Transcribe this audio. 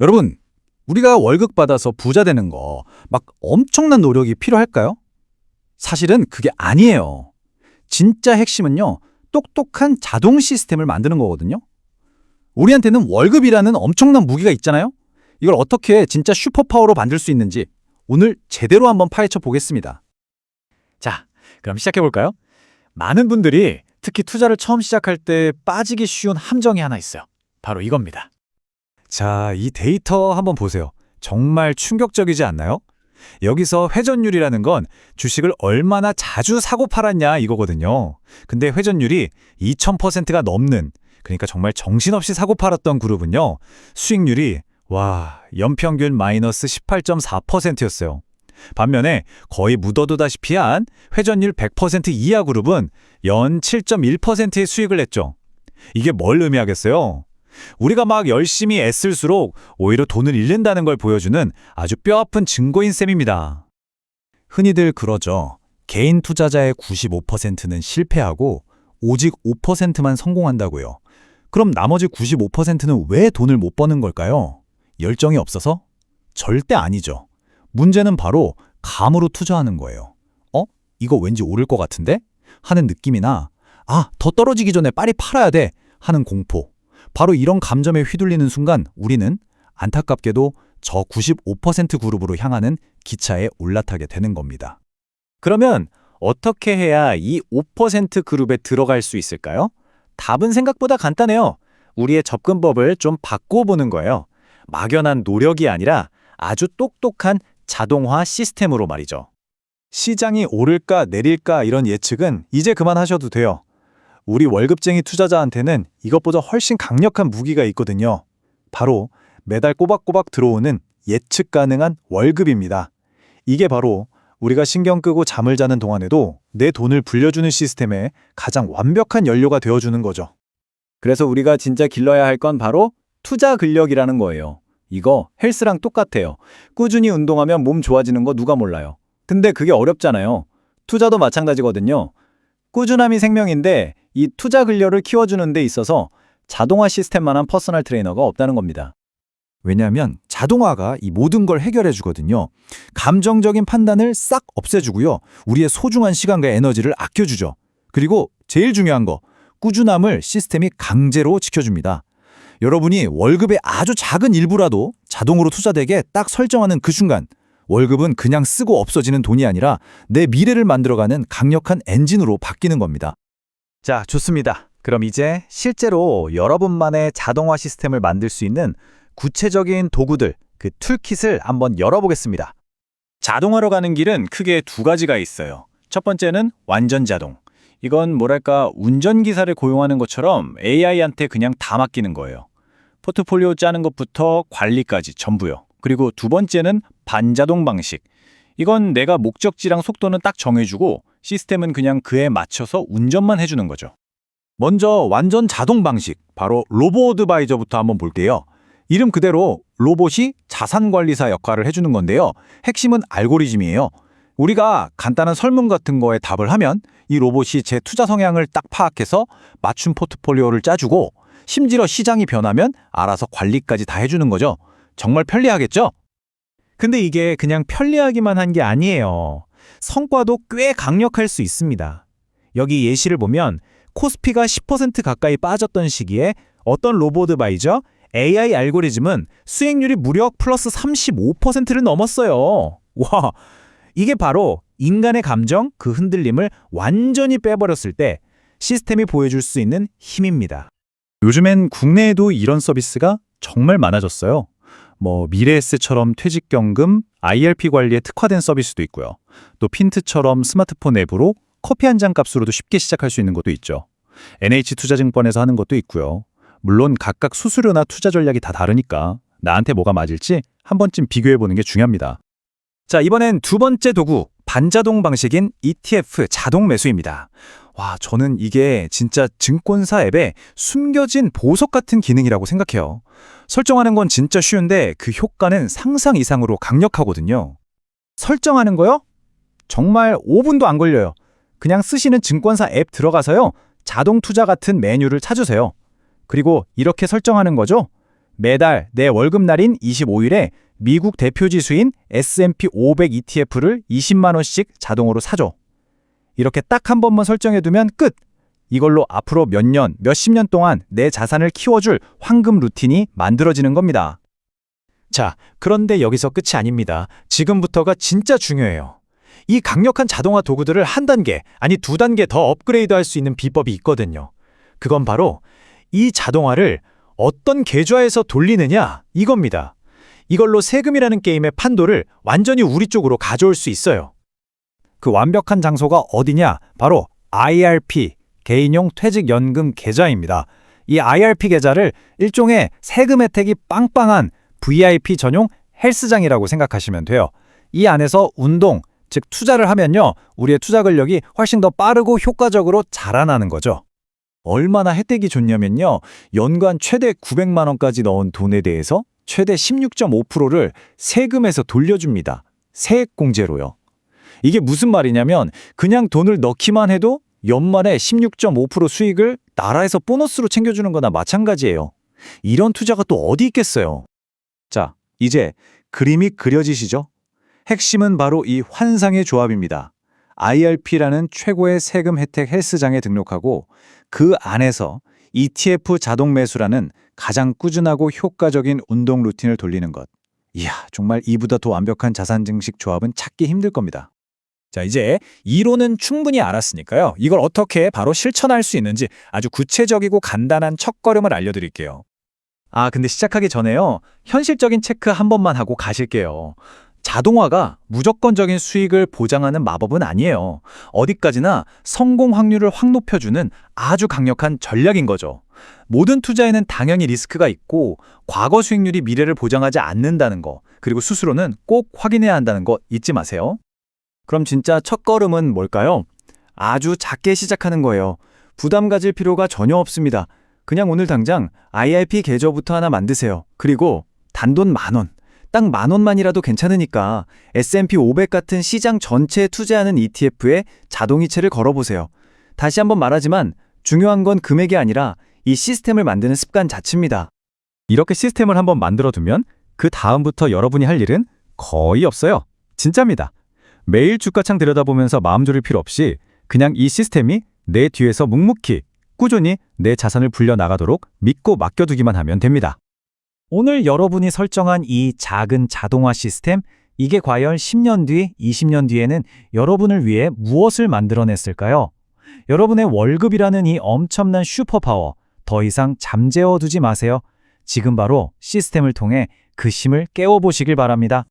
여러분, 우리가 월급 받아서 부자 되는 거 막 엄청난 노력이 필요할까요? 사실은 그게 아니에요. 진짜 핵심은요, 똑똑한 자동 시스템을 만드는 거거든요. 우리한테는 월급이라는 엄청난 무기가 있잖아요? 이걸 어떻게 진짜 슈퍼파워로 만들 수 있는지 오늘 제대로 한번 파헤쳐 보겠습니다. 자, 그럼 시작해 볼까요? 많은 분들이 특히 투자를 처음 시작할 때 빠지기 쉬운 함정이 하나 있어요. 바로 이겁니다. 자, 이 데이터 한번 보세요. 정말 충격적이지 않나요? 여기서 회전율이라는 건 주식을 얼마나 자주 사고 팔았냐 이거거든요. 근데 회전율이 2000%가 넘는 그러니까 정말 정신없이 사고 팔았던 그룹은요. 수익률이 와, 연평균 마이너스 18.4%였어요. 반면에 거의 묻어두다시피 한 회전율 100% 이하 그룹은 연 7.1%의 수익을 냈죠. 이게 뭘 의미하겠어요? 우리가 막 열심히 애쓸수록 오히려 돈을 잃는다는 걸 보여주는 아주 뼈아픈 증거인 셈입니다. 흔히들 그러죠. 개인 투자자의 95%는 실패하고 오직 5%만 성공한다고요. 그럼 나머지 95%는 왜 돈을 못 버는 걸까요? 열정이 없어서? 절대 아니죠. 문제는 바로 감으로 투자하는 거예요. 어? 이거 왠지 오를 것 같은데? 하는 느낌이나 아, 더 떨어지기 전에 빨리 팔아야 돼 하는 공포. 바로 이런 감정에 휘둘리는 순간 우리는 안타깝게도 저 95% 그룹으로 향하는 기차에 올라타게 되는 겁니다. 그러면 어떻게 해야 이 5% 그룹에 들어갈 수 있을까요? 답은 생각보다 간단해요. 우리의 접근법을 좀 바꿔보는 거예요. 막연한 노력이 아니라 아주 똑똑한 자동화 시스템으로 말이죠. 시장이 오를까 내릴까 이런 예측은 이제 그만하셔도 돼요. 우리 월급쟁이 투자자한테는 이것보다 훨씬 강력한 무기가 있거든요. 바로 매달 꼬박꼬박 들어오는 예측 가능한 월급입니다. 이게 바로 우리가 신경 끄고 잠을 자는 동안에도 내 돈을 불려주는 시스템의 가장 완벽한 연료가 되어주는 거죠. 그래서 우리가 진짜 길러야 할 건 바로 투자 근력이라는 거예요. 이거 헬스랑 똑같아요. 꾸준히 운동하면 몸 좋아지는 거 누가 몰라요. 근데 그게 어렵잖아요. 투자도 마찬가지거든요. 꾸준함이 생명인데 이 투자 근력을 키워주는 데 있어서 자동화 시스템만한 퍼스널 트레이너가 없다는 겁니다. 왜냐하면 자동화가 이 모든 걸 해결해 주거든요. 감정적인 판단을 싹 없애주고요. 우리의 소중한 시간과 에너지를 아껴주죠. 그리고 제일 중요한 거, 꾸준함을 시스템이 강제로 지켜줍니다. 여러분이 월급의 아주 작은 일부라도 자동으로 투자되게 딱 설정하는 그 순간 월급은 그냥 쓰고 없어지는 돈이 아니라 내 미래를 만들어가는 강력한 엔진으로 바뀌는 겁니다. 자, 좋습니다. 그럼 이제 실제로 여러분만의 자동화 시스템을 만들 수 있는 구체적인 도구들, 그 툴킷을 한번 열어보겠습니다. 자동화로 가는 길은 크게 두 가지가 있어요. 첫 번째는 완전 자동. 이건 뭐랄까 운전기사를 고용하는 것처럼 AI한테 그냥 다 맡기는 거예요. 포트폴리오 짜는 것부터 관리까지 전부요. 그리고 두 번째는 반자동 방식. 이건 내가 목적지랑 속도는 딱 정해주고 시스템은 그냥 그에 맞춰서 운전만 해주는 거죠. 먼저 완전 자동 방식, 바로 로보 어드바이저부터 한번 볼게요. 이름 그대로 로봇이 자산관리사 역할을 해주는 건데요. 핵심은 알고리즘이에요. 우리가 간단한 설문 같은 거에 답을 하면 이 로봇이 제 투자 성향을 딱 파악해서 맞춤 포트폴리오를 짜주고 심지어 시장이 변하면 알아서 관리까지 다 해주는 거죠. 정말 편리하겠죠? 근데 이게 그냥 편리하기만 한 게 아니에요. 성과도 꽤 강력할 수 있습니다. 여기 예시를 보면 코스피가 10% 가까이 빠졌던 시기에 어떤 로보드바이저 AI 알고리즘은 수익률이 무려 플러스 35%를 넘었어요. 와, 이게 바로 인간의 감정, 그 흔들림을 완전히 빼버렸을 때 시스템이 보여줄 수 있는 힘입니다. 요즘엔 국내에도 이런 서비스가 정말 많아졌어요. 뭐 미래에셋처럼 퇴직연금, IRP 관리에 특화된 서비스도 있고요. 또 핀트처럼 스마트폰 앱으로 커피 한 잔 값으로도 쉽게 시작할 수 있는 것도 있죠. NH투자증권에서 하는 것도 있고요. 물론 각각 수수료나 투자 전략이 다 다르니까 나한테 뭐가 맞을지 한 번쯤 비교해보는 게 중요합니다. 자, 이번엔 두 번째 도구, 반자동 방식인 ETF 자동 매수입니다. 와, 저는 이게 진짜 증권사 앱에 숨겨진 보석 같은 기능이라고 생각해요. 설정하는 건 진짜 쉬운데 그 효과는 상상 이상으로 강력하거든요. 설정하는 거요? 정말 5분도 안 걸려요. 그냥 쓰시는 증권사 앱 들어가서요. 자동 투자 같은 메뉴를 찾으세요. 그리고 이렇게 설정하는 거죠. 매달 내 월급날인 25일에 미국 대표 지수인 S&P 500 ETF를 20만 원씩 자동으로 사줘. 이렇게 딱 한 번만 설정해 두면 끝. 이걸로 앞으로 몇 년, 몇십 년 동안 내 자산을 키워줄 황금 루틴이 만들어지는 겁니다. 자, 그런데 여기서 끝이 아닙니다. 지금부터가 진짜 중요해요. 이 강력한 자동화 도구들을 한 단계, 아니 두 단계 더 업그레이드 할 수 있는 비법이 있거든요. 그건 바로 이 자동화를 어떤 계좌에서 돌리느냐 이겁니다. 이걸로 세금이라는 게임의 판도를 완전히 우리 쪽으로 가져올 수 있어요. 그 완벽한 장소가 어디냐? 바로 IRP, 개인용 퇴직연금 계좌입니다. 이 IRP 계좌를 일종의 세금 혜택이 빵빵한 VIP 전용 헬스장이라고 생각하시면 돼요. 이 안에서 운동, 즉 투자를 하면요. 우리의 투자 근력이 훨씬 더 빠르고 효과적으로 자라나는 거죠. 얼마나 혜택이 좋냐면요. 연간 최대 900만 원까지 넣은 돈에 대해서 최대 16.5%를 세금에서 돌려줍니다. 세액공제로요. 이게 무슨 말이냐면 그냥 돈을 넣기만 해도 연말에 16.5% 수익을 나라에서 보너스로 챙겨주는 거나 마찬가지예요. 이런 투자가 또 어디 있겠어요. 자, 이제 그림이 그려지시죠? 핵심은 바로 이 환상의 조합입니다. IRP라는 최고의 세금 혜택 헬스장에 등록하고 그 안에서 ETF 자동 매수라는 가장 꾸준하고 효과적인 운동 루틴을 돌리는 것. 이야, 정말 이보다 더 완벽한 자산 증식 조합은 찾기 힘들 겁니다. 자, 이제 이론은 충분히 알았으니까요. 이걸 어떻게 바로 실천할 수 있는지 아주 구체적이고 간단한 첫걸음을 알려드릴게요. 아, 근데 시작하기 전에요. 현실적인 체크 한 번만 하고 가실게요. 자동화가 무조건적인 수익을 보장하는 마법은 아니에요. 어디까지나 성공 확률을 확 높여주는 아주 강력한 전략인 거죠. 모든 투자에는 당연히 리스크가 있고 과거 수익률이 미래를 보장하지 않는다는 거, 그리고 스스로는 꼭 확인해야 한다는 거 잊지 마세요. 그럼 진짜 첫 걸음은 뭘까요? 아주 작게 시작하는 거예요. 부담 가질 필요가 전혀 없습니다. 그냥 오늘 당장 IRP 계좌부터 하나 만드세요. 그리고 단돈 만 원. 딱 만 원만이라도 괜찮으니까 S&P 500 같은 시장 전체에 투자하는 ETF에 자동이체를 걸어보세요. 다시 한번 말하지만 중요한 건 금액이 아니라 이 시스템을 만드는 습관 자체입니다. 이렇게 시스템을 한번 만들어두면 그 다음부터 여러분이 할 일은 거의 없어요. 진짜입니다. 매일 주가창 들여다보면서 마음 졸일 필요 없이 그냥 이 시스템이 내 뒤에서 묵묵히 꾸준히 내 자산을 불려나가도록 믿고 맡겨두기만 하면 됩니다. 오늘 여러분이 설정한 이 작은 자동화 시스템, 이게 과연 10년 뒤, 20년 뒤에는 여러분을 위해 무엇을 만들어냈을까요? 여러분의 월급이라는 이 엄청난 슈퍼파워, 더 이상 잠재워 두지 마세요. 지금 바로 시스템을 통해 그 힘을 깨워보시길 바랍니다.